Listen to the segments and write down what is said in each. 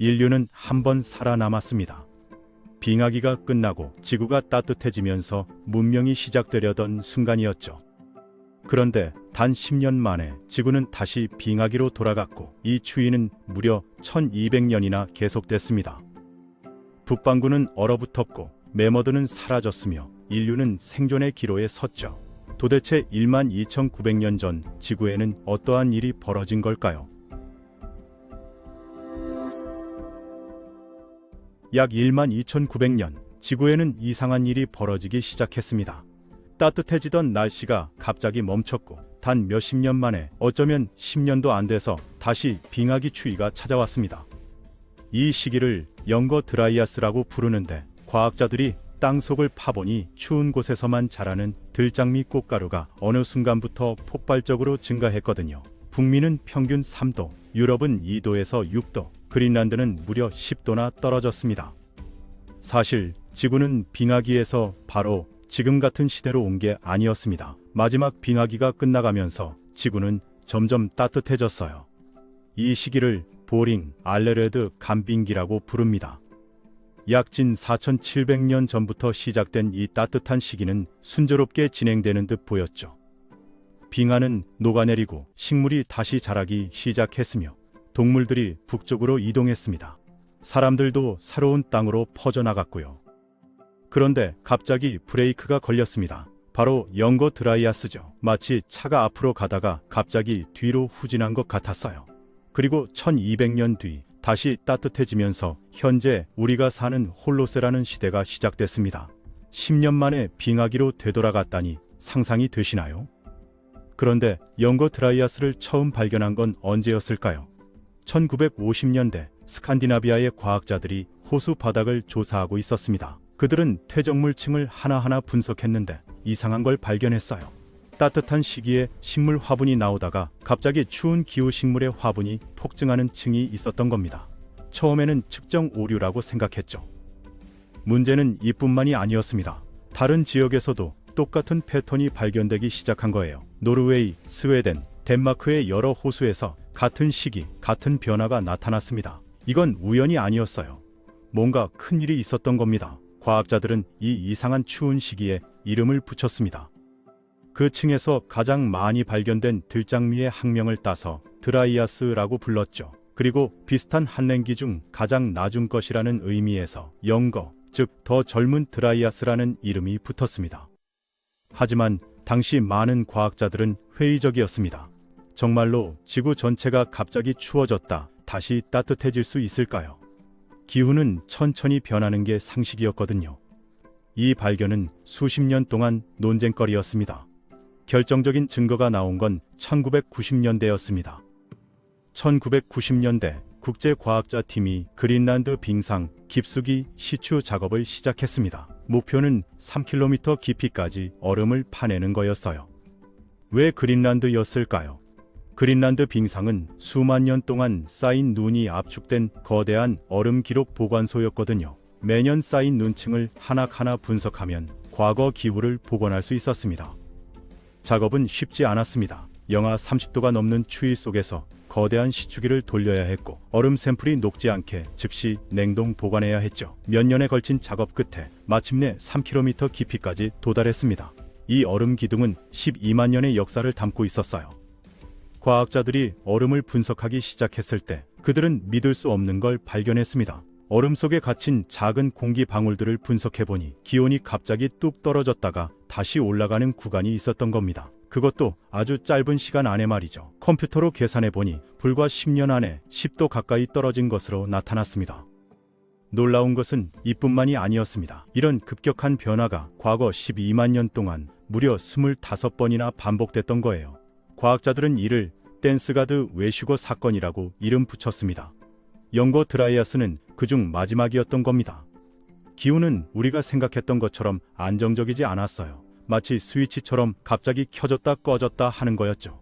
인류는 한 번 살아남았습니다. 빙하기가 끝나고 지구가 따뜻해지면서 문명이 시작되려던 순간이었죠. 그런데 단 10년 만에 지구는 다시 빙하기로 돌아갔고 이 추위는 무려 1200년이나 계속됐습니다. 북반구는 얼어붙었고 메머드는 사라졌으며 인류는 생존의 기로에 섰죠. 도대체 1만 2900년 전 지구에는 어떠한 일이 벌어진 걸까요? 약 1만 2900년 지구에는 이상한 일이 벌어지기 시작했습니다. 따뜻해지던 날씨가 갑자기 멈췄고 단 몇십 년 만에 어쩌면 10년도 안 돼서 다시 빙하기 추위가 찾아왔습니다. 이 시기를 영거 드라이아스라고 부르는데 과학자들이 땅 속을 파보니 추운 곳에서만 자라는 들장미 꽃가루가 어느 순간부터 폭발적으로 증가했거든요. 북미는 평균 3도, 유럽은 2도에서 6도, 그린란드는 무려 10도나 떨어졌습니다. 사실 지구는 빙하기에서 바로 지금 같은 시대로 온 게 아니었습니다. 마지막 빙하기가 끝나가면서 지구는 점점 따뜻해졌어요. 이 시기를 보링 알레르드 간빙기라고 부릅니다. 약진 4,700년 전부터 시작된 이 따뜻한 시기는 순조롭게 진행되는 듯 보였죠. 빙하는 녹아내리고 식물이 다시 자라기 시작했으며 동물들이 북쪽으로 이동했습니다. 사람들도 새로운 땅으로 퍼져나갔고요. 그런데 갑자기 브레이크가 걸렸습니다. 바로 영거 드라이아스죠. 마치 차가 앞으로 가다가 갑자기 뒤로 후진한 것 같았어요. 그리고 1200년 뒤 다시 따뜻해지면서 현재 우리가 사는 홀로세라는 시대가 시작됐습니다. 10년 만에 빙하기로 되돌아갔다니 상상이 되시나요? 그런데 영거 드라이아스를 처음 발견한 건 언제였을까요? 1950년대 스칸디나비아의 과학자들이 호수 바닥을 조사하고 있었습니다. 그들은 퇴적물층을 하나하나 분석했는데 이상한 걸 발견했어요. 따뜻한 시기에 식물 화분이 나오다가 갑자기 추운 기후 식물의 화분이 폭증하는 층이 있었던 겁니다. 처음에는 측정 오류라고 생각했죠. 문제는 이뿐만이 아니었습니다. 다른 지역에서도 똑같은 패턴이 발견되기 시작한 거예요. 노르웨이, 스웨덴, 덴마크의 여러 호수에서 같은 시기, 같은 변화가 나타났습니다. 이건 우연이 아니었어요. 뭔가 큰 일이 있었던 겁니다. 과학자들은 이 이상한 추운 시기에 이름을 붙였습니다. 그 층에서 가장 많이 발견된 들장미의 학명을 따서 드라이아스라고 불렀죠. 그리고 비슷한 한랭기 중 가장 낮은 것이라는 의미에서 영거, 즉 더 젊은 드라이아스라는 이름이 붙었습니다. 하지만 당시 많은 과학자들은 회의적이었습니다. 정말로 지구 전체가 갑자기 추워졌다, 다시 따뜻해질 수 있을까요? 기후는 천천히 변하는 게 상식이었거든요. 이 발견은 수십 년 동안 논쟁거리였습니다. 결정적인 증거가 나온 건 1990년대였습니다. 1990년대 국제 과학자 팀이 그린란드 빙상 깊숙이 시추 작업을 시작했습니다. 목표는 3km 깊이까지 얼음을 파내는 거였어요. 왜 그린란드였을까요? 그린란드 빙상은 수만 년 동안 쌓인 눈이 압축된 거대한 얼음 기록 보관소였거든요. 매년 쌓인 눈층을 하나하나 분석하면 과거 기후를 복원할 수 있었습니다. 작업은 쉽지 않았습니다. 영하 30도가 넘는 추위 속에서 거대한 시추기를 돌려야 했고 얼음 샘플이 녹지 않게 즉시 냉동 보관해야 했죠. 몇 년에 걸친 작업 끝에 마침내 3km 깊이까지 도달했습니다. 이 얼음 기둥은 12만 년의 역사를 담고 있었어요. 과학자들이 얼음을 분석하기 시작했을 때 그들은 믿을 수 없는 걸 발견했습니다. 얼음 속에 갇힌 작은 공기 방울들을 분석해 보니 기온이 갑자기 뚝 떨어졌다가 다시 올라가는 구간이 있었던 겁니다. 그것도 아주 짧은 시간 안에 말이죠. 컴퓨터로 계산해 보니 불과 10년 안에 10도 가까이 떨어진 것으로 나타났습니다. 놀라운 것은 이뿐만이 아니었습니다. 이런 급격한 변화가 과거 12만 년 동안 무려 25번이나 반복됐던 거예요. 과학자들은 이를 댄스가드 외슈거 사건이라고 이름 붙였습니다. 영거 드라이아스는 그중 마지막이었던 겁니다. 기후는 우리가 생각했던 것처럼 안정적이지 않았어요. 마치 스위치처럼 갑자기 켜졌다 꺼졌다 하는 거였죠.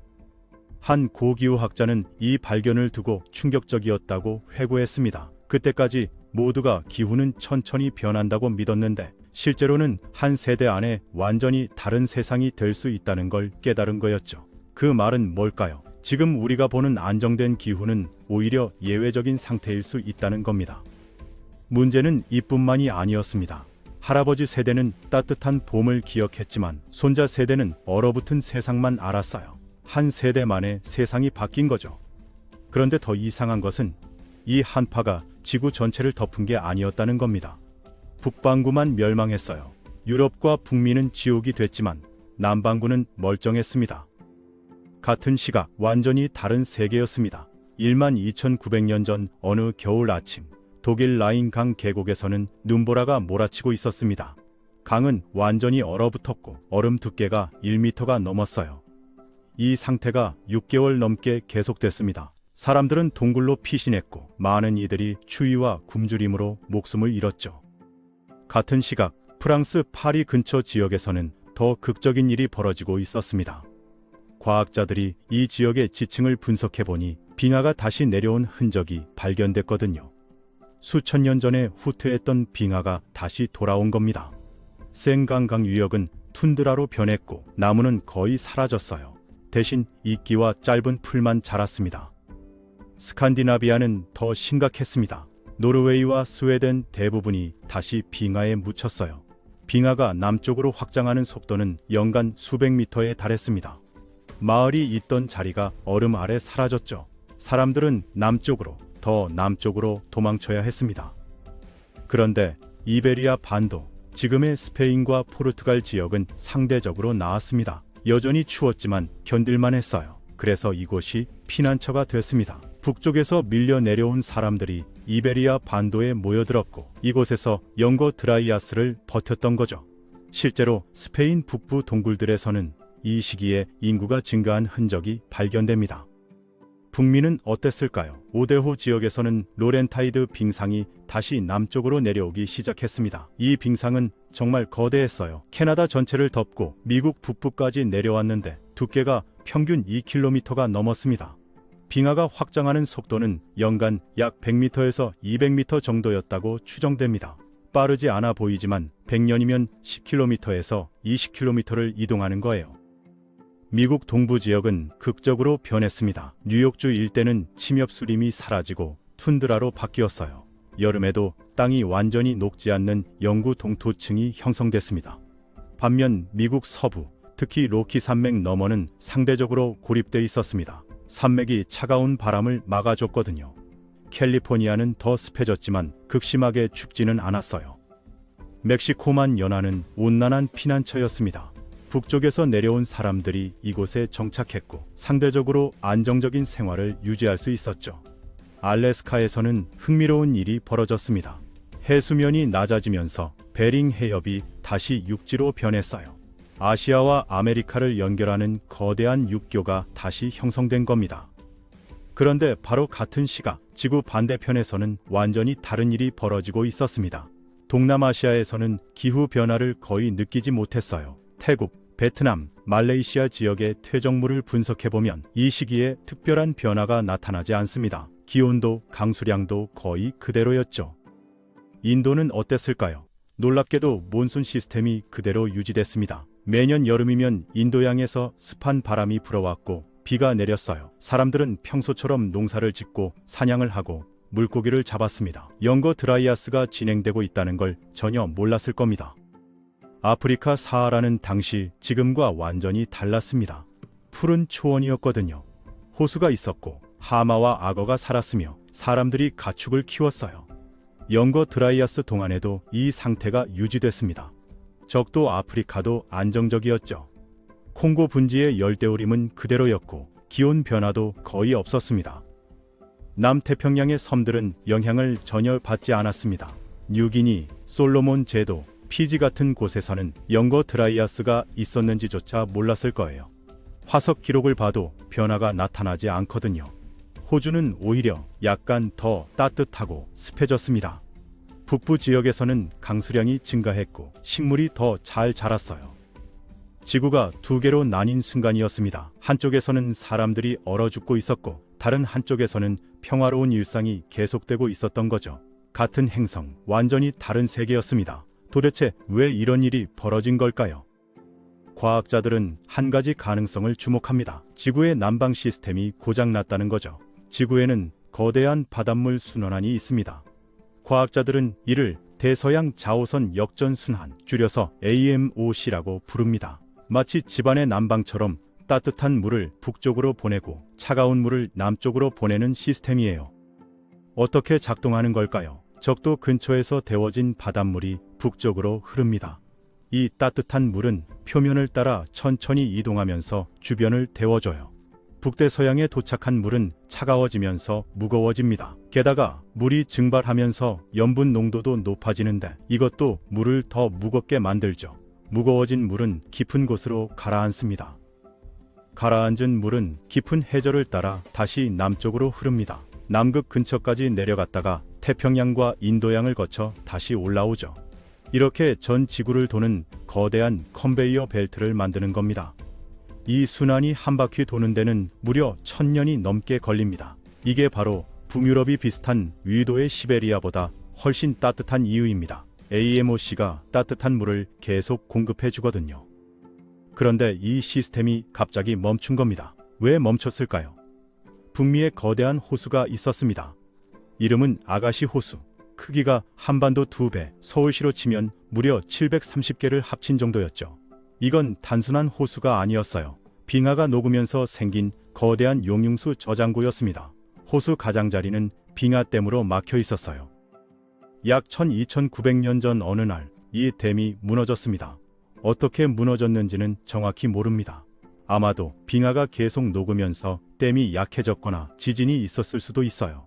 한 고기후학자는 이 발견을 두고 충격적이었다고 회고했습니다. 그때까지 모두가 기후는 천천히 변한다고 믿었는데 실제로는 한 세대 안에 완전히 다른 세상이 될 수 있다는 걸 깨달은 거였죠. 그 말은 뭘까요? 지금 우리가 보는 안정된 기후는 오히려 예외적인 상태일 수 있다는 겁니다. 문제는 이뿐만이 아니었습니다. 할아버지 세대는 따뜻한 봄을 기억했지만 손자 세대는 얼어붙은 세상만 알았어요. 한 세대 만에 세상이 바뀐 거죠. 그런데 더 이상한 것은 이 한파가 지구 전체를 덮은 게 아니었다는 겁니다. 북반구만 멸망했어요. 유럽과 북미는 지옥이 됐지만 남반구는 멀쩡했습니다. 같은 시각 완전히 다른 세계였습니다. 1만 2,900년 전 어느 겨울 아침 독일 라인 강 계곡에서는 눈보라가 몰아치고 있었습니다. 강은 완전히 얼어붙었고 얼음 두께가 1미터가 넘었어요. 이 상태가 6개월 넘게 계속됐습니다. 사람들은 동굴로 피신했고 많은 이들이 추위와 굶주림으로 목숨을 잃었죠. 같은 시각 프랑스 파리 근처 지역에서는 더 극적인 일이 벌어지고 있었습니다. 과학자들이 이 지역의 지층을 분석해 보니 빙하가 다시 내려온 흔적이 발견됐거든요. 수천 년 전에 후퇴했던 빙하가 다시 돌아온 겁니다. 생강강 유역은 툰드라로 변했고 나무는 거의 사라졌어요. 대신 이끼와 짧은 풀만 자랐습니다. 스칸디나비아는 더 심각했습니다. 노르웨이와 스웨덴 대부분이 다시 빙하에 묻혔어요. 빙하가 남쪽으로 확장하는 속도는 연간 수백 미터에 달했습니다. 마을이 있던 자리가 얼음 아래 사라졌죠. 사람들은 남쪽으로, 더 남쪽으로 도망쳐야 했습니다. 그런데 이베리아 반도, 지금의 스페인과 포르투갈 지역은 상대적으로 나았습니다. 여전히 추웠지만 견딜만 했어요. 그래서 이곳이 피난처가 됐습니다. 북쪽에서 밀려 내려온 사람들이 이베리아 반도에 모여들었고 이곳에서 영거 드라이아스를 버텼던 거죠. 실제로 스페인 북부 동굴들에서는 이 시기에 인구가 증가한 흔적이 발견됩니다. 북미는 어땠을까요? 오데호 지역에서는 로렌타이드 빙상이 다시 남쪽으로 내려오기 시작했습니다. 이 빙상은 정말 거대했어요. 캐나다 전체를 덮고 미국 북부까지 내려왔는데 두께가 평균 2km가 넘었습니다. 빙하가 확장하는 속도는 연간 약 100m에서 200m 정도였다고 추정됩니다. 빠르지 않아 보이지만 100년이면 10km에서 20km를 이동하는 거예요. 미국 동부 지역은 극적으로 변했습니다. 뉴욕주 일대는 침엽 수림이 사라지고 툰드라로 바뀌었어요. 여름에도 땅이 완전히 녹지 않는 영구 동토층이 형성됐습니다. 반면 미국 서부, 특히 로키 산맥 너머는 상대적으로 고립돼 있었습니다. 산맥이 차가운 바람을 막아줬거든요. 캘리포니아는 더 습해졌지만 극심하게 춥지는 않았어요. 멕시코만 연하는 온난한 피난처였습니다. 북쪽에서 내려온 사람들이 이곳에 정착했고 상대적으로 안정적인 생활을 유지할 수 있었죠. 알래스카에서는 흥미로운 일이 벌어졌습니다. 해수면이 낮아지면서 베링 해협이 다시 육지로 변했어요. 아시아와 아메리카를 연결하는 거대한 육교가 다시 형성된 겁니다. 그런데 바로 같은 시각 지구 반대편에서는 완전히 다른 일이 벌어지고 있었습니다. 동남아시아에서는 기후 변화를 거의 느끼지 못했어요. 태국, 베트남, 말레이시아 지역의 퇴적물을 분석해보면 이 시기에 특별한 변화가 나타나지 않습니다. 기온도 강수량도 거의 그대로였죠. 인도는 어땠을까요? 놀랍게도 몬순 시스템이 그대로 유지됐습니다. 매년 여름이면 인도양에서 습한 바람이 불어왔고 비가 내렸어요. 사람들은 평소처럼 농사를 짓고 사냥을 하고 물고기를 잡았습니다. 영거 드라이아스가 진행되고 있다는 걸 전혀 몰랐을 겁니다. 아프리카 사하라는 당시 지금과 완전히 달랐습니다. 푸른 초원이었거든요. 호수가 있었고 하마와 악어가 살았으며 사람들이 가축을 키웠어요. 영거 드라이아스 동안에도 이 상태가 유지됐습니다. 적도 아프리카도 안정적이었죠. 콩고 분지의 열대우림은 그대로였고 기온 변화도 거의 없었습니다. 남태평양의 섬들은 영향을 전혀 받지 않았습니다. 뉴기니, 솔로몬 제도, 피지 같은 곳에서는 영거 드라이아스가 있었는지조차 몰랐을 거예요. 화석 기록을 봐도 변화가 나타나지 않거든요. 호주는 오히려 약간 더 따뜻하고 습해졌습니다. 북부 지역에서는 강수량이 증가했고 식물이 더 잘 자랐어요. 지구가 두 개로 나뉜 순간이었습니다. 한쪽에서는 사람들이 얼어 죽고 있었고 다른 한쪽에서는 평화로운 일상이 계속되고 있었던 거죠. 같은 행성, 완전히 다른 세계였습니다. 도대체 왜 이런 일이 벌어진 걸까요? 과학자들은 한 가지 가능성을 주목합니다. 지구의 난방 시스템이 고장났다는 거죠. 지구에는 거대한 바닷물 순환이 있습니다. 과학자들은 이를 대서양 자오선 역전 순환, 줄여서 AMOC라고 부릅니다. 마치 집안의 난방처럼 따뜻한 물을 북쪽으로 보내고 차가운 물을 남쪽으로 보내는 시스템이에요. 어떻게 작동하는 걸까요? 적도 근처에서 데워진 바닷물이 북쪽으로 흐릅니다. 이 따뜻한 물은 표면을 따라 천천히 이동하면서 주변을 데워줘요. 북대서양에 도착한 물은 차가워지면서 무거워집니다. 게다가 물이 증발하면서 염분 농도도 높아지는데 이것도 물을 더 무겁게 만들죠. 무거워진 물은 깊은 곳으로 가라앉습니다. 가라앉은 물은 깊은 해저를 따라 다시 남쪽으로 흐릅니다. 남극 근처까지 내려갔다가 태평양과 인도양을 거쳐 다시 올라오죠. 이렇게 전 지구를 도는 거대한 컨베이어 벨트를 만드는 겁니다. 이 순환이 한 바퀴 도는 데는 무려 천년이 넘게 걸립니다. 이게 바로 북유럽이 비슷한 위도의 시베리아보다 훨씬 따뜻한 이유입니다. AMOC가 따뜻한 물을 계속 공급해 주거든요. 그런데 이 시스템이 갑자기 멈춘 겁니다. 왜 멈췄을까요? 북미에 거대한 호수가 있었습니다. 이름은 아가시 호수. 크기가 한반도 두 배, 서울시로 치면 무려 730개를 합친 정도였죠. 이건 단순한 호수가 아니었어요. 빙하가 녹으면서 생긴 거대한 용융수 저장고였습니다. 호수 가장자리는 빙하 댐으로 막혀 있었어요. 약 12,900년 전 어느 날 이 댐이 무너졌습니다. 어떻게 무너졌는지는 정확히 모릅니다. 아마도 빙하가 계속 녹으면서 댐이 약해졌거나 지진이 있었을 수도 있어요.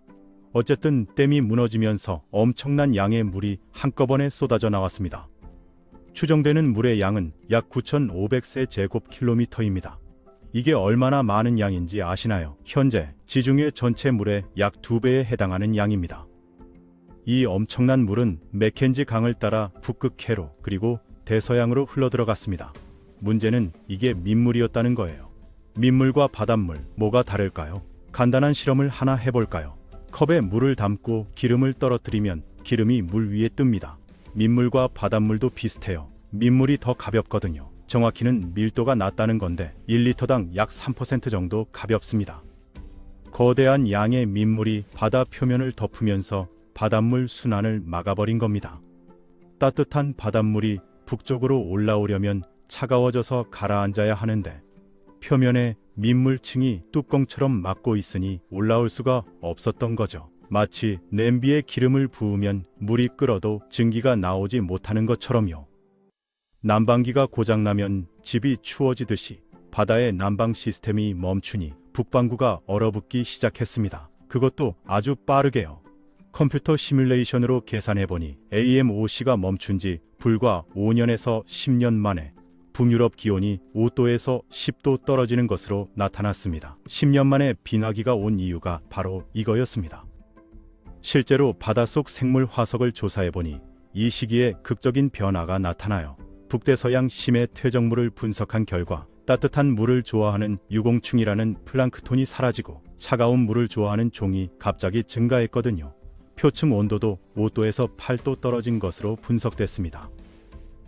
어쨌든 댐이 무너지면서 엄청난 양의 물이 한꺼번에 쏟아져 나왔습니다. 추정되는 물의 양은 약 9,500세 제곱킬로미터입니다. 이게 얼마나 많은 양인지 아시나요? 현재 지중해 전체 물의 약 2배에 해당하는 양입니다. 이 엄청난 물은 맥켄지 강을 따라 북극해로 그리고 대서양으로 흘러들어갔습니다. 문제는 이게 민물이었다는 거예요. 민물과 바닷물 뭐가 다를까요? 간단한 실험을 하나 해볼까요? 컵에 물을 담고 기름을 떨어뜨리면 기름이 물 위에 뜹니다. 민물과 바닷물도 비슷해요. 민물이 더 가볍거든요. 정확히는 밀도가 낮다는 건데 1리터당 약 3% 정도 가볍습니다. 거대한 양의 민물이 바다 표면을 덮으면서 바닷물 순환을 막아버린 겁니다. 따뜻한 바닷물이 북쪽으로 올라오려면 차가워져서 가라앉아야 하는데 표면에 민물층이 뚜껑처럼 막고 있으니 올라올 수가 없었던 거죠. 마치 냄비에 기름을 부으면 물이 끓어도 증기가 나오지 못하는 것처럼요. 난방기가 고장나면 집이 추워지듯이 바다의 난방 시스템이 멈추니 북반구가 얼어붙기 시작했습니다. 그것도 아주 빠르게요. 컴퓨터 시뮬레이션으로 계산해보니 AMOC가 멈춘 지 불과 5년에서 10년 만에 북유럽 기온이 5도에서 10도 떨어지는 것으로 나타났습니다. 10년 만에 빙하기가 온 이유가 바로 이거였습니다. 실제로 바닷속 생물 화석을 조사해보니 이 시기에 극적인 변화가 나타나요. 북대서양 심해 퇴적물을 분석한 결과 따뜻한 물을 좋아하는 유공충이라는 플랑크톤이 사라지고 차가운 물을 좋아하는 종이 갑자기 증가했거든요. 표층 온도도 5도에서 8도 떨어진 것으로 분석됐습니다.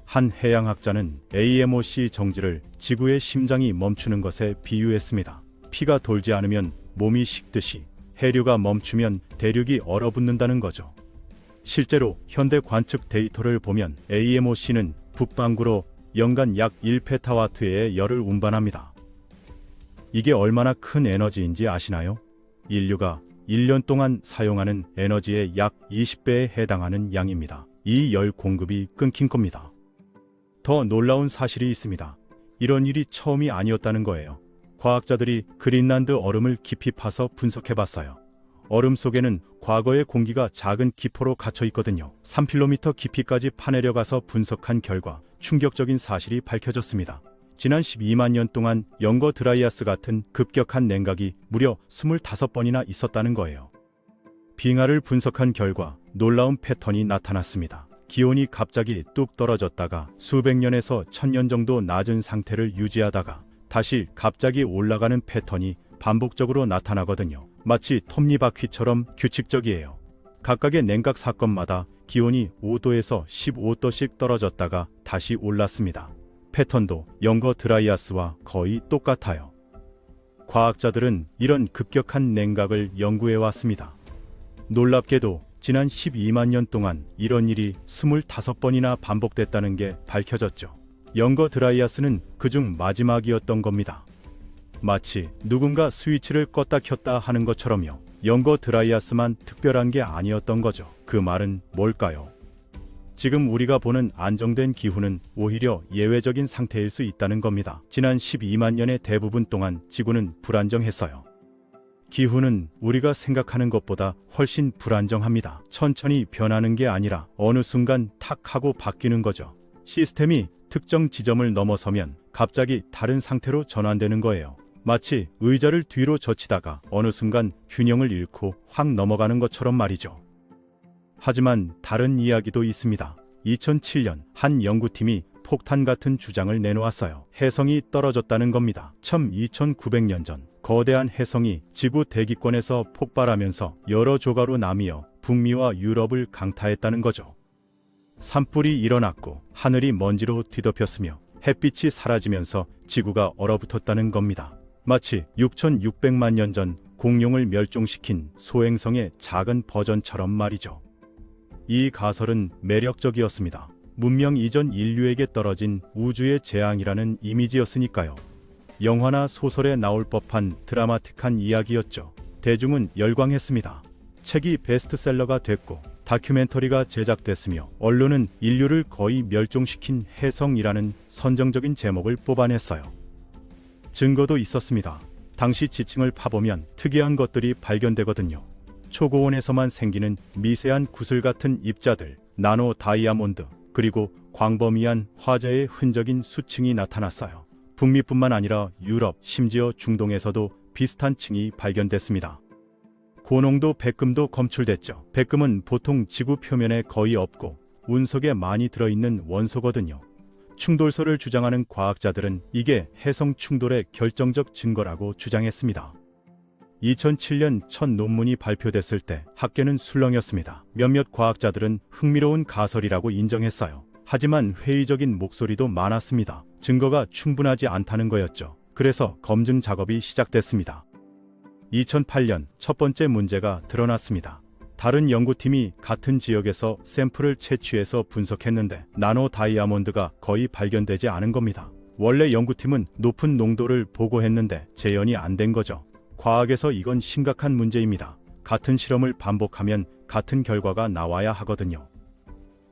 한 해양학자는 AMOC 정지를 지구의 심장이 멈추는 것에 비유했습니다. 피가 돌지 않으면 몸이 식듯이 해류가 멈추면 대륙이 얼어붙는다는 거죠. 실제로 현대 관측 데이터를 보면 AMOC는 북반구로 연간 약 1페타와트의 열을 운반합니다. 이게 얼마나 큰 에너지인지 아시나요? 인류가 1년 동안 사용하는 에너지의 약 20배에 해당하는 양입니다. 이 열 공급이 끊긴 겁니다. 더 놀라운 사실이 있습니다. 이런 일이 처음이 아니었다는 거예요. 과학자들이 그린란드 얼음을 깊이 파서 분석해 봤어요. 얼음 속에는 과거의 공기가 작은 기포로 갇혀 있거든요. 3km 깊이까지 파내려 가서 분석한 결과 충격적인 사실이 밝혀졌습니다. 지난 12만 년 동안 영거 드라이아스 같은 급격한 냉각이 무려 25번이나 있었다는 거예요. 빙하를 분석한 결과 놀라운 패턴이 나타났습니다. 기온이 갑자기 뚝 떨어졌다가 수백 년에서 천년 정도 낮은 상태를 유지하다가 다시 갑자기 올라가는 패턴이 반복적으로 나타나거든요. 마치 톱니바퀴처럼 규칙적이에요. 각각의 냉각 사건마다 기온이 5도에서 15도씩 떨어졌다가 다시 올랐습니다. 패턴도 영거 드라이아스와 거의 똑같아요. 과학자들은 이런 급격한 냉각을 연구해 왔습니다. 놀랍게도 지난 12만 년 동안 이런 일이 25번이나 반복됐다는 게 밝혀졌죠. 영거 드라이아스는 그중 마지막이었던 겁니다. 마치 누군가 스위치를 껐다 켰다 하는 것처럼요. 영거 드라이아스만 특별한 게 아니었던 거죠. 그 말은 뭘까요? 지금 우리가 보는 안정된 기후는 오히려 예외적인 상태일 수 있다는 겁니다. 지난 12만 년의 대부분 동안 지구는 불안정했어요. 기후는 우리가 생각하는 것보다 훨씬 불안정합니다. 천천히 변하는 게 아니라 어느 순간 탁 하고 바뀌는 거죠. 시스템이 특정 지점을 넘어서면 갑자기 다른 상태로 전환되는 거예요. 마치 의자를 뒤로 젖히다가 어느 순간 균형을 잃고 확 넘어가는 것처럼 말이죠. 하지만 다른 이야기도 있습니다. 2007년 한 연구팀이 폭탄 같은 주장을 내놓았어요. 해성이 떨어졌다는 겁니다. 첨 2900년 전 거대한 해성이 지구 대기권에서 폭발하면서 여러 조가로 나뉘어 북미와 유럽을 강타했다는 거죠. 산불이 일어났고 하늘이 먼지로 뒤덮였으며 햇빛이 사라지면서 지구가 얼어붙었다는 겁니다. 마치 6600만 년 전 공룡을 멸종시킨 소행성의 작은 버전처럼 말이죠. 이 가설은 매력적이었습니다. 문명 이전 인류에게 떨어진 우주의 재앙이라는 이미지였으니까요. 영화나 소설에 나올 법한 드라마틱한 이야기였죠. 대중은 열광했습니다. 책이 베스트셀러가 됐고 다큐멘터리가 제작됐으며 언론은 인류를 거의 멸종시킨 해성이라는 선정적인 제목을 뽑아냈어요. 증거도 있었습니다. 당시 지층을 파보면 특이한 것들이 발견되거든요. 초고온에서만 생기는 미세한 구슬 같은 입자들, 나노 다이아몬드, 그리고 광범위한 화재의 흔적인 수층이 나타났어요. 북미뿐만 아니라 유럽, 심지어 중동에서도 비슷한 층이 발견됐습니다. 고농도 백금도 검출됐죠. 백금은 보통 지구 표면에 거의 없고 운석에 많이 들어있는 원소거든요. 충돌소를 주장하는 과학자들은 이게 해성 충돌의 결정적 증거라고 주장했습니다. 2007년 첫 논문이 발표됐을 때 학계는 술렁였습니다. 몇몇 과학자들은 흥미로운 가설이라고 인정했어요. 하지만 회의적인 목소리도 많았습니다. 증거가 충분하지 않다는 거였죠. 그래서 검증 작업이 시작됐습니다. 2008년 첫 번째 문제가 드러났습니다. 다른 연구팀이 같은 지역에서 샘플을 채취해서 분석했는데 나노 다이아몬드가 거의 발견되지 않은 겁니다. 원래 연구팀은 높은 농도를 보고했는데 재현이 안 된 거죠. 과학에서 이건 심각한 문제입니다. 같은 실험을 반복하면 같은 결과가 나와야 하거든요.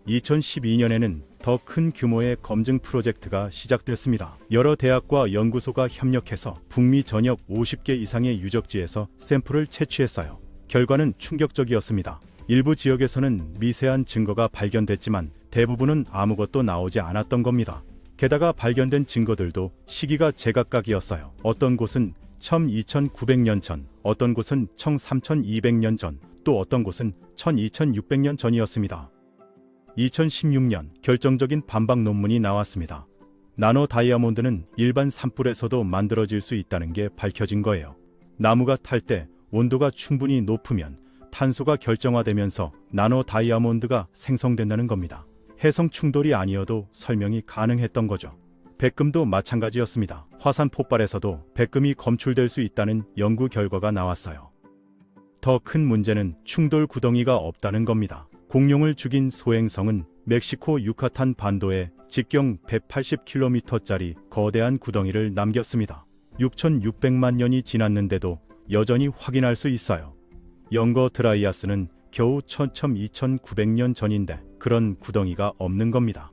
2012년에는 더 큰 규모의 검증 프로젝트가 시작됐습니다. 여러 대학과 연구소가 협력해서 북미 전역 50개 이상의 유적지에서 샘플을 채취했어요. 결과는 충격적이었습니다. 일부 지역에서는 미세한 증거가 발견됐지만 대부분은 아무것도 나오지 않았던 겁니다. 게다가 발견된 증거들도 시기가 제각각이었어요. 어떤 곳은 첨 2900년 전, 어떤 곳은 청 3200년 전, 또 어떤 곳은 천 2600년 전이었습니다. 2016년 결정적인 반박 논문이 나왔습니다. 나노 다이아몬드는 일반 산불에서도 만들어질 수 있다는 게 밝혀진 거예요. 나무가 탈 때 온도가 충분히 높으면 탄소가 결정화되면서 나노 다이아몬드가 생성된다는 겁니다. 해성 충돌이 아니어도 설명이 가능했던 거죠. 백금도 마찬가지였습니다. 화산 폭발에서도 백금이 검출될 수 있다는 연구 결과가 나왔어요. 더 큰 문제는 충돌 구덩이가 없다는 겁니다. 공룡을 죽인 소행성은 멕시코 유카탄 반도에 직경 180km짜리 거대한 구덩이를 남겼습니다. 6,600만 년이 지났는데도 여전히 확인할 수 있어요. 영거 드라이아스는 겨우 1,2,900년 전인데 그런 구덩이가 없는 겁니다.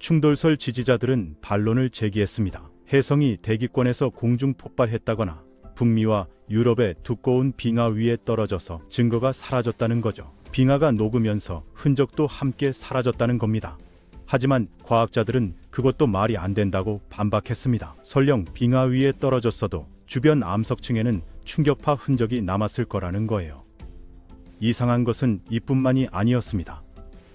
충돌설 지지자들은 반론을 제기했습니다. 해성이 대기권에서 공중 폭발했다거나 북미와 유럽의 두꺼운 빙하 위에 떨어져서 증거가 사라졌다는 거죠. 빙하가 녹으면서 흔적도 함께 사라졌다는 겁니다. 하지만 과학자들은 그것도 말이 안 된다고 반박했습니다. 설령 빙하 위에 떨어졌어도 주변 암석층에는 충격파 흔적이 남았을 거라는 거예요. 이상한 것은 이뿐만이 아니었습니다.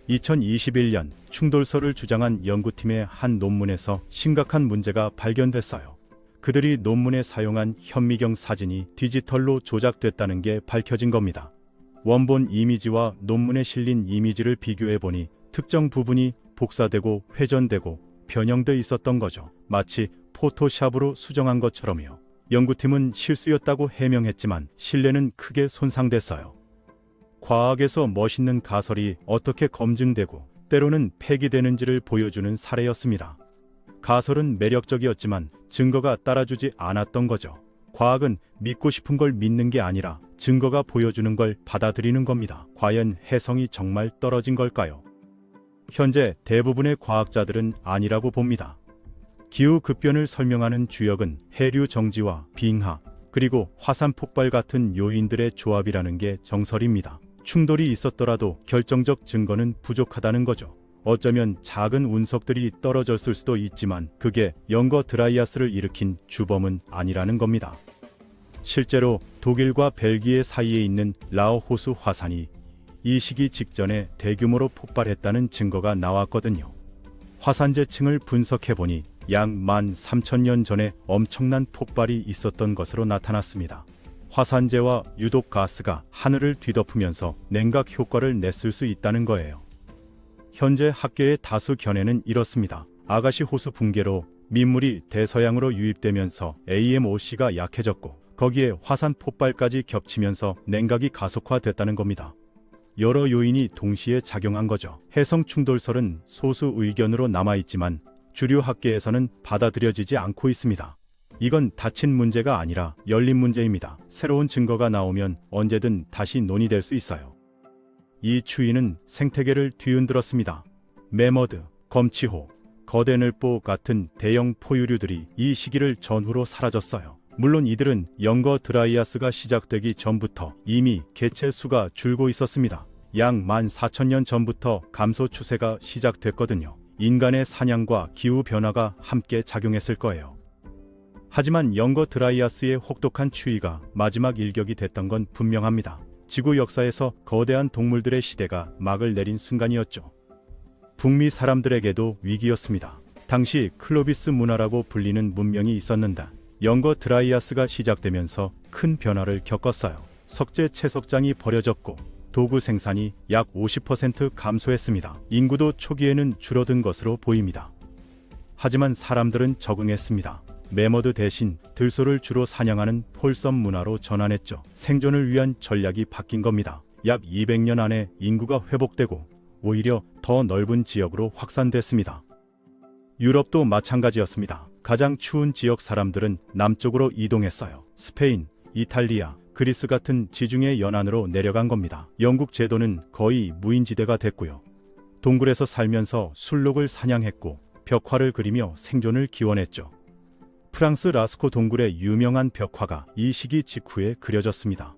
2021년 충돌설을 주장한 연구팀의 한 논문에서 심각한 문제가 발견됐어요. 그들이 논문에 사용한 현미경 사진이 디지털로 조작됐다는 게 밝혀진 겁니다. 원본 이미지와 논문에 실린 이미지를 비교해 보니 특정 부분이 복사되고 회전되고 변형돼 있었던 거죠. 마치 포토샵으로 수정한 것처럼요. 연구팀은 실수였다고 해명했지만 신뢰는 크게 손상됐어요. 과학에서 멋있는 가설이 어떻게 검증되고 때로는 폐기되는지를 보여주는 사례였습니다. 가설은 매력적이었지만 증거가 따라주지 않았던 거죠. 과학은 믿고 싶은 걸 믿는 게 아니라 증거가 보여주는 걸 받아들이는 겁니다. 과연 해성이 정말 떨어진 걸까요? 현재 대부분의 과학자들은 아니라고 봅니다. 기후 급변을 설명하는 주역은 해류 정지와 빙하, 그리고 화산 폭발 같은 요인들의 조합이라는 게 정설입니다. 충돌이 있었더라도 결정적 증거는 부족하다는 거죠. 어쩌면 작은 운석들이 떨어졌을 수도 있지만 그게 영거 드라이아스를 일으킨 주범은 아니라는 겁니다. 실제로 독일과 벨기에 사이에 있는 라오호수 화산이 이 시기 직전에 대규모로 폭발했다는 증거가 나왔거든요. 화산재층을 분석해보니 약 13,000년 전에 엄청난 폭발이 있었던 것으로 나타났습니다. 화산재와 유독 가스가 하늘을 뒤덮으면서 냉각 효과를 냈을 수 있다는 거예요. 현재 학계의 다수 견해는 이렇습니다. 아가시 호수 붕괴로 민물이 대서양으로 유입되면서 AMOC가 약해졌고 거기에 화산 폭발까지 겹치면서 냉각이 가속화됐다는 겁니다. 여러 요인이 동시에 작용한 거죠. 해성 충돌설은 소수 의견으로 남아있지만 주류 학계에서는 받아들여지지 않고 있습니다. 이건 닫힌 문제가 아니라 열린 문제입니다. 새로운 증거가 나오면 언제든 다시 논의될 수 있어요. 이 추위는 생태계를 뒤흔들었습니다. 매머드, 검치호, 거대늘보 같은 대형 포유류들이 이 시기를 전후로 사라졌어요. 물론 이들은 영거 드라이아스가 시작되기 전부터 이미 개체 수가 줄고 있었습니다. 약 14,000년 전부터 감소 추세가 시작됐거든요. 인간의 사냥과 기후 변화가 함께 작용했을 거예요. 하지만 영거 드라이아스의 혹독한 추위가 마지막 일격이 됐던 건 분명합니다. 지구 역사에서 거대한 동물들의 시대가 막을 내린 순간이었죠. 북미 사람들에게도 위기였습니다. 당시 클로비스 문화라고 불리는 문명이 있었는데 영거 드라이아스가 시작되면서 큰 변화를 겪었어요. 석재 채석장이 버려졌고 도구 생산이 약 50% 감소했습니다. 인구도 초기에는 줄어든 것으로 보입니다. 하지만 사람들은 적응했습니다. 매머드 대신 들소를 주로 사냥하는 폴섬 문화로 전환했죠. 생존을 위한 전략이 바뀐 겁니다. 약 200년 안에 인구가 회복되고 오히려 더 넓은 지역으로 확산됐습니다. 유럽도 마찬가지였습니다. 가장 추운 지역 사람들은 남쪽으로 이동했어요. 스페인, 이탈리아, 그리스 같은 지중해 연안으로 내려간 겁니다. 영국 제도는 거의 무인지대가 됐고요. 동굴에서 살면서 술록을 사냥했고 벽화를 그리며 생존을 기원했죠. 프랑스 라스코 동굴의 유명한 벽화가 이 시기 직후에 그려졌습니다.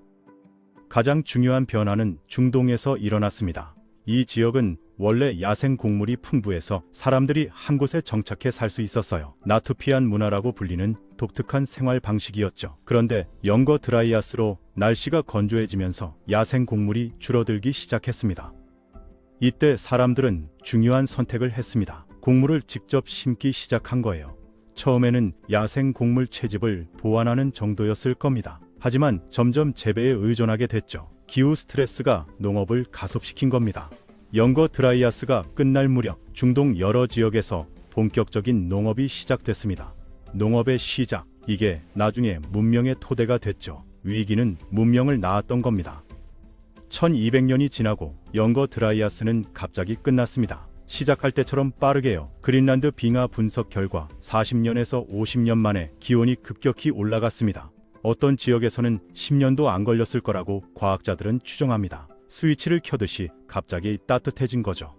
가장 중요한 변화는 중동에서 일어났습니다. 이 지역은 원래 야생 곡물이 풍부해서 사람들이 한 곳에 정착해 살 수 있었어요. 나투피안 문화라고 불리는 독특한 생활 방식이었죠. 그런데 영거 드라이아스로 날씨가 건조해지면서 야생 곡물이 줄어들기 시작했습니다. 이때 사람들은 중요한 선택을 했습니다. 곡물을 직접 심기 시작한 거예요. 처음에는 야생 곡물 채집을 보완하는 정도였을 겁니다. 하지만 점점 재배에 의존하게 됐죠. 기후 스트레스가 농업을 가속시킨 겁니다. 영거 드라이아스가 끝날 무렵 중동 여러 지역에서 본격적인 농업이 시작됐습니다. 농업의 시작, 이게 나중에 문명의 토대가 됐죠. 위기는 문명을 낳았던 겁니다. 1200년이 지나고 영거 드라이아스는 갑자기 끝났습니다. 시작할 때처럼 빠르게요. 그린란드 빙하 분석 결과 40년에서 50년 만에 기온이 급격히 올라갔습니다. 어떤 지역에서는 10년도 안 걸렸을 거라고 과학자들은 추정합니다. 스위치를 켜듯이 갑자기 따뜻해진 거죠.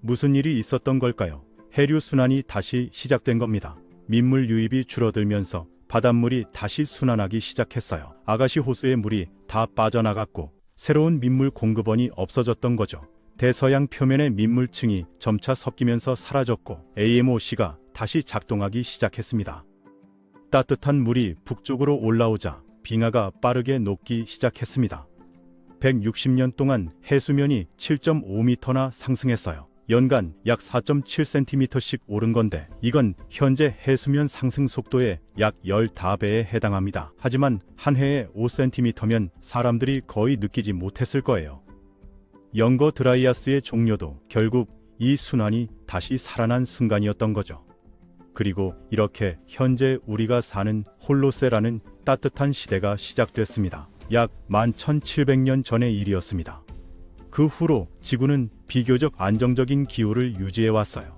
무슨 일이 있었던 걸까요? 해류 순환이 다시 시작된 겁니다. 민물 유입이 줄어들면서 바닷물이 다시 순환하기 시작했어요. 아가시 호수의 물이 다 빠져나갔고 새로운 민물 공급원이 없어졌던 거죠. 대서양 표면의 민물층이 점차 섞이면서 사라졌고 AMOC가 다시 작동하기 시작했습니다. 따뜻한 물이 북쪽으로 올라오자 빙하가 빠르게 녹기 시작했습니다. 160년 동안 해수면이 7.5m나 상승했어요. 연간 약 4.7cm씩 오른 건데 이건 현재 해수면 상승 속도의 약 15배에 해당합니다. 하지만 한 해에 5cm면 사람들이 거의 느끼지 못했을 거예요. 영거 드라이아스의 종료도 결국 이 순환이 다시 살아난 순간이었던 거죠. 그리고 이렇게 현재 우리가 사는 홀로세라는 따뜻한 시대가 시작됐습니다. 약 11,700년 전의 일이었습니다. 그 후로 지구는 비교적 안정적인 기후를 유지해 왔어요.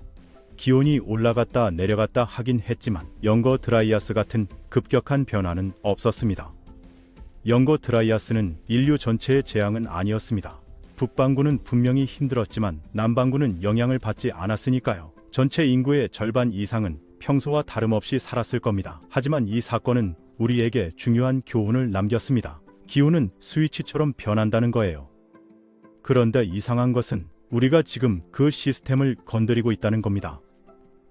기온이 올라갔다 내려갔다 하긴 했지만 영거 드라이아스 같은 급격한 변화는 없었습니다. 영거 드라이아스는 인류 전체의 재앙은 아니었습니다. 북반구는 분명히 힘들었지만 남반구는 영향을 받지 않았으니까요. 전체 인구의 절반 이상은 평소와 다름없이 살았을 겁니다. 하지만 이 사건은 우리에게 중요한 교훈을 남겼습니다. 기후는 스위치처럼 변한다는 거예요. 그런데 이상한 것은 우리가 지금 그 시스템을 건드리고 있다는 겁니다.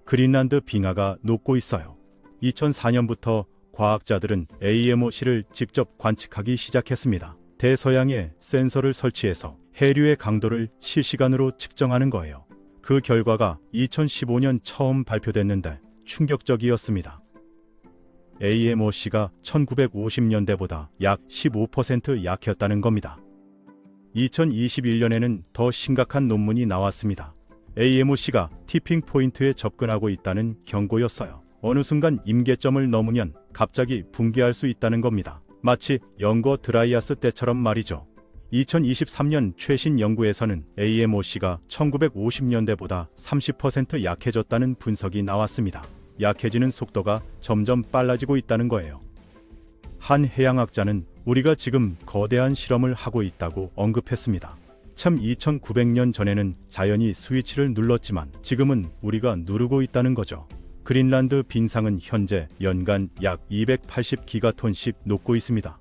그린란드 빙하가 녹고 있어요. 2004년부터 과학자들은 AMOC를 직접 관측하기 시작했습니다. 대서양에 센서를 설치해서 해류의 강도를 실시간으로 측정하는 거예요. 그 결과가 2015년 처음 발표됐는데 충격적이었습니다. AMOC가 1950년대보다 약 15% 약했다는 겁니다. 2021년에는 더 심각한 논문이 나왔습니다. AMOC가 티핑 포인트에 접근하고 있다는 경고였어요. 어느 순간 임계점을 넘으면 갑자기 붕괴할 수 있다는 겁니다. 마치 영거 드라이아스 때처럼 말이죠. 2023년 최신 연구에서는 AMOC가 1950년대보다 30% 약해졌다는 분석이 나왔습니다. 약해지는 속도가 점점 빨라지고 있다는 거예요. 한 해양학자는 우리가 지금 거대한 실험을 하고 있다고 언급했습니다. 참 2900년 전에는 자연이 스위치를 눌렀지만 지금은 우리가 누르고 있다는 거죠. 그린란드 빙상은 현재 연간 약 280기가톤씩 녹고 있습니다.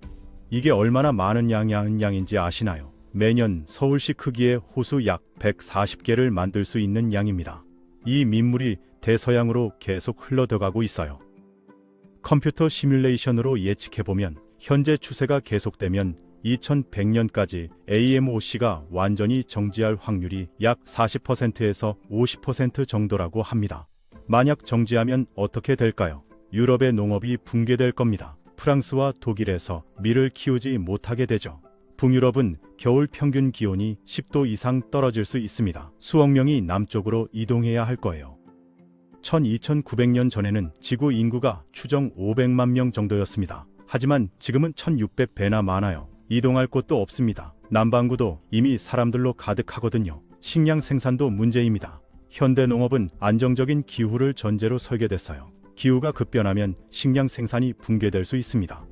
이게 얼마나 많은 양양 양인지 아시나요? 매년 서울시 크기의 호수 약 140개를 만들 수 있는 양입니다. 이 민물이 대서양으로 계속 흘러들어가고 있어요. 컴퓨터 시뮬레이션으로 예측해보면 현재 추세가 계속되면 2100년까지 AMOC가 완전히 정지할 확률이 약 40%에서 50% 정도라고 합니다. 만약 정지하면 어떻게 될까요? 유럽의 농업이 붕괴될 겁니다. 프랑스와 독일에서 밀을 키우지 못하게 되죠. 북유럽은 겨울 평균 기온이 10도 이상 떨어질 수 있습니다. 수억 명이 남쪽으로 이동해야 할 거예요. 12,900년 전에는 지구 인구가 추정 500만 명 정도였습니다. 하지만 지금은 1,600배나 많아요. 이동할 곳도 없습니다. 남반구도 이미 사람들로 가득하거든요. 식량 생산도 문제입니다. 현대 농업은 안정적인 기후를 전제로 설계됐어요. 기후가 급변하면 식량 생산이 붕괴될 수 있습니다.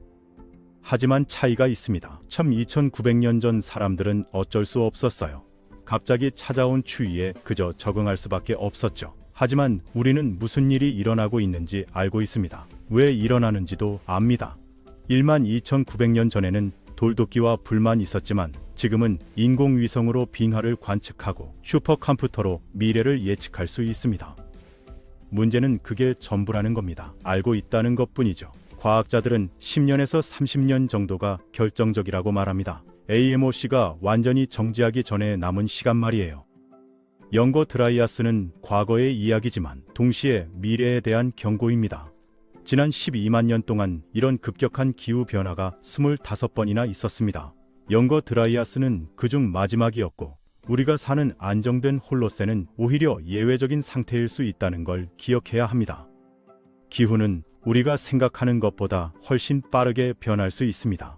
하지만 차이가 있습니다. 참 2900년 전 사람들은 어쩔 수 없었어요. 갑자기 찾아온 추위에 그저 적응할 수밖에 없었죠. 하지만 우리는 무슨 일이 일어나고 있는지 알고 있습니다. 왜 일어나는지도 압니다. 1만 2900년 전에는 돌도끼와 불만 있었지만 지금은 인공위성으로 빙하를 관측하고 슈퍼컴퓨터로 미래를 예측할 수 있습니다. 문제는 그게 전부라는 겁니다. 알고 있다는 것 뿐이죠. 과학자들은 10년에서 30년 정도가 결정적이라고 말합니다. AMOC가 완전히 정지하기 전에 남은 시간 말이에요. 영거 드라이아스는 과거의 이야기지만 동시에 미래에 대한 경고입니다. 지난 12만 년 동안 이런 급격한 기후 변화가 25번이나 있었습니다. 영거 드라이아스는 그중 마지막이었고 우리가 사는 안정된 홀로세는 오히려 예외적인 상태일 수 있다는 걸 기억해야 합니다. 기후는 우리가 생각하는 것보다 훨씬 빠르게 변할 수 있습니다.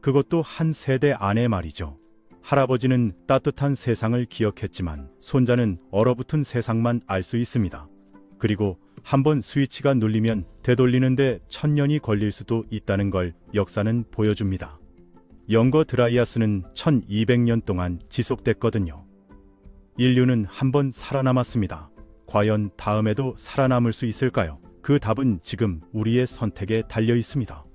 그것도 한 세대 안에 말이죠. 할아버지는 따뜻한 세상을 기억했지만 손자는 얼어붙은 세상만 알 수 있습니다. 그리고 한번 스위치가 눌리면 되돌리는데 천년이 걸릴 수도 있다는 걸 역사는 보여줍니다. 영거 드라이아스는 1200년 동안 지속됐거든요. 인류는 한번 살아남았습니다. 과연 다음에도 살아남을 수 있을까요? 그 답은 지금 우리의 선택에 달려 있습니다.